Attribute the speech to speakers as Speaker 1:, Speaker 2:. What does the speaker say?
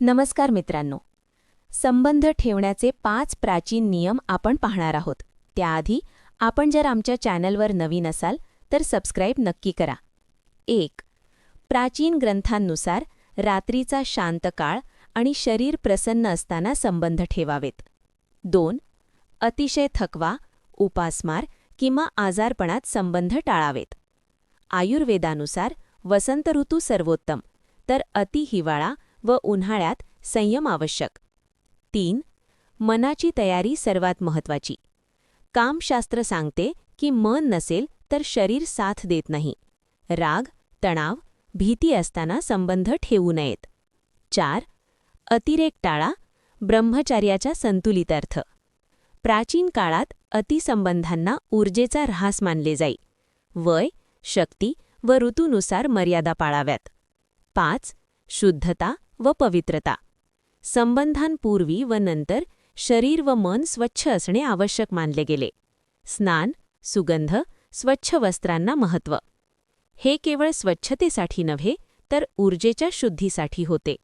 Speaker 1: नमस्कार मित्रांनो. संबंध ठेवण्याचे पाच प्राचीन नियम आपण पाहणार आहोत. त्याआधी आपण जर आमच्या चॅनलवर नवीन असाल तर सबस्क्राईब नक्की करा. एक प्राचीन ग्रंथांनुसार रात्रीचा शांत काळ आणि शरीर प्रसन्न असताना संबंध ठेवावेत. दोन अतिशय थकवा उपासमार किंवा आजारपणात संबंध टाळावेत. आयुर्वेदानुसार वसंत ऋतू सर्वोत्तम तर अति हिवाळा व उन्हाळ्यात संयम आवश्यक. तीन मनाची तयारी सर्वात महत्वाची कामशास्त्र सांगते की मन नसेल तर शरीर साथ देत नाही. राग तणाव भीती असताना संबंध ठेवू नयेत. चार अतिरेक टाळा ब्रह्मचार्याचा संतुलित अर्थ. प्राचीन काळात अतिसंबंधांना ऊर्जेचा ऱ्हास मानले जाई. वय शक्ती व ऋतूनुसार मर्यादा पाळाव्यात. पाच शुद्धता व पवित्रता. संबंधांपूर्वी व नंतर शरीर व मन स्वच्छ असणे आवश्यक मानले गेले. स्नान सुगंध स्वच्छ वस्त्रांना महत्त्व हे केवळ स्वच्छतेसाठी नव्हे तर ऊर्जेच्या शुद्धीसाठी होते.